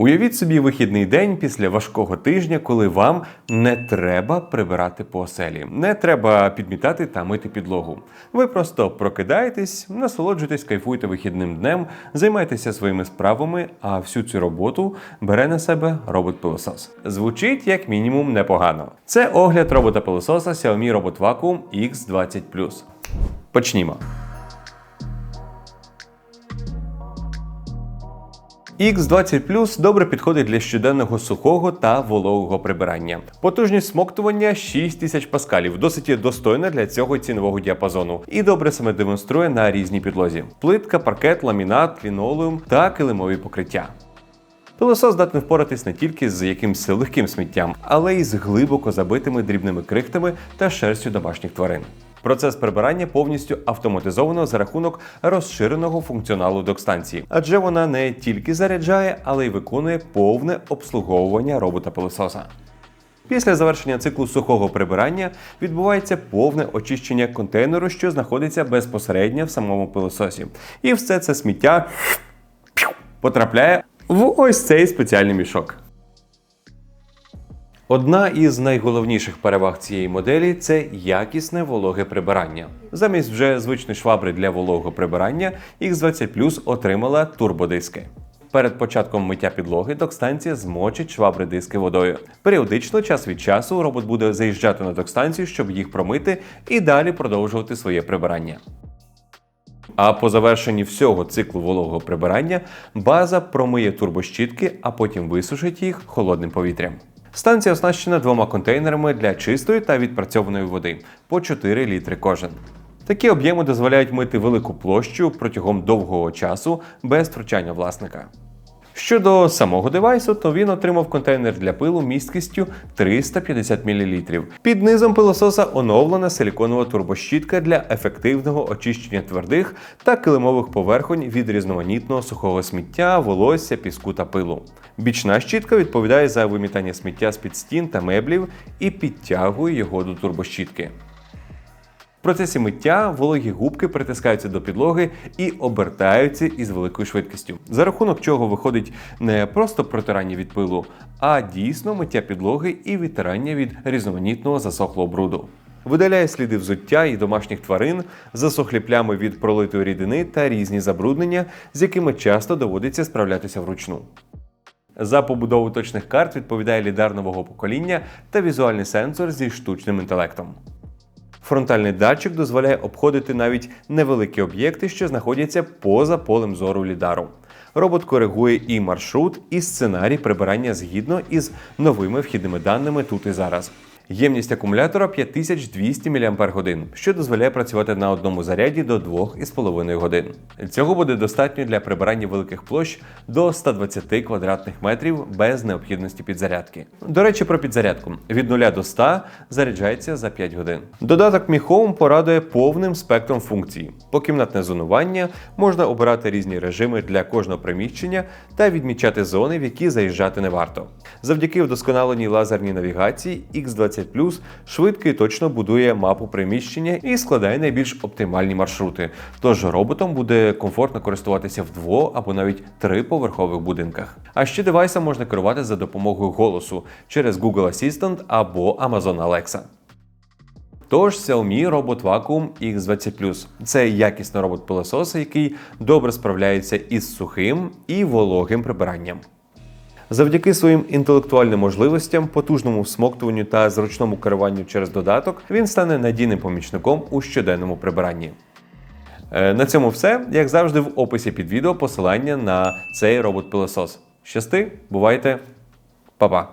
Уявіть собі вихідний день після важкого тижня, коли вам не треба прибирати по оселі, не треба підмітати та мити підлогу. Ви просто прокидаєтесь, насолоджуєтесь, кайфуєте вихідним днем, займаєтеся своїми справами, а всю цю роботу бере на себе робот-пилосос. Звучить як мінімум непогано. Це огляд робота-пилососа Xiaomi Robot Vacuum X20 Почнімо. X20 Plus добре підходить для щоденного сухого та вологого прибирання. Потужність смоктування 6000 паскалів, досить достойна для цього цінового діапазону і добре себе демонструє на різній підлозі: плитка, паркет, ламінат, лінолеум та килимові покриття. Пилосос здатний впоратись не тільки з якимось легким сміттям, але й з глибоко забитими дрібними крихтами та шерстю домашніх тварин. Процес прибирання повністю автоматизовано за рахунок розширеного функціоналу док-станції, адже вона не тільки заряджає, але й виконує повне обслуговування робота-пилососа. Після завершення циклу сухого прибирання відбувається повне очищення контейнеру, що знаходиться безпосередньо в самому пилососі. І все це сміття потрапляє в ось цей спеціальний мішок. Одна із найголовніших переваг цієї моделі це якісне вологе прибирання. Замість вже звичної швабри для вологого прибирання X20 Plus отримала турбодиски. Перед початком миття підлоги докстанція змочить швабри диски водою. Періодично, час від часу, робот буде заїжджати на докстанцію, щоб їх промити і далі продовжувати своє прибирання. А по завершенні всього циклу вологого прибирання база промиє турбощітки, а потім висушить їх холодним повітрям. Станція оснащена двома контейнерами для чистої та відпрацьованої води по 4 літри кожен. Такі об'єми дозволяють мити велику площу протягом довгого часу без втручання власника. Щодо самого девайсу, то він отримав контейнер для пилу місткістю 350 мл. Під низом пилососа оновлена силіконова турбощітка для ефективного очищення твердих та килимових поверхонь від різноманітного сухого сміття, волосся, піску та пилу. Бічна щітка відповідає за вимітання сміття з під стін та меблів і підтягує його до турбощітки. В процесі миття вологі губки притискаються до підлоги і обертаються із великою швидкістю, за рахунок чого виходить не просто протирання від пилу, а дійсно миття підлоги і відтирання від різноманітного засохлого бруду. Видаляє сліди взуття і домашніх тварин, засохлі плями від пролитої рідини та різні забруднення, з якими часто доводиться справлятися вручну. За побудову точних карт відповідає лідар нового покоління та візуальний сенсор зі штучним інтелектом. Фронтальний датчик дозволяє обходити навіть невеликі об'єкти, що знаходяться поза полем зору лідару. Робот коригує і маршрут, і сценарій прибирання згідно із новими вхідними даними тут і зараз. Ємність акумулятора 5200 мАч, що дозволяє працювати на одному заряді до 2,5 годин. Цього буде достатньо для прибирання великих площ до 120 квадратних метрів без необхідності підзарядки. До речі, про підзарядку від 0 до 100 заряджається за 5 годин. Додаток Home порадує повним спектром функцій. Покімнатне зонування можна обирати різні режими для кожного приміщення та відмічати зони, в які заїжджати не варто. Завдяки вдосконаленій лазерній навігації X20 Plus швидко і точно будує мапу приміщення і складає найбільш оптимальні маршрути. Тож роботом буде комфортно користуватися в дво або навіть триповерхових будинках. А ще девайсом можна керувати за допомогою голосу через Google Assistant або Amazon Alexa. Тож Xiaomi Robot Vacuum X20 це якісний робот-пилосос, який добре справляється із сухим і вологим прибиранням. Завдяки своїм інтелектуальним можливостям, потужному всмоктуванню та зручному керуванню через додаток, він стане надійним помічником у щоденному прибиранні. Е, На цьому все. Як завжди, в описі під відео посилання на цей робот-пилосос. Щасти, бувайте, па-па!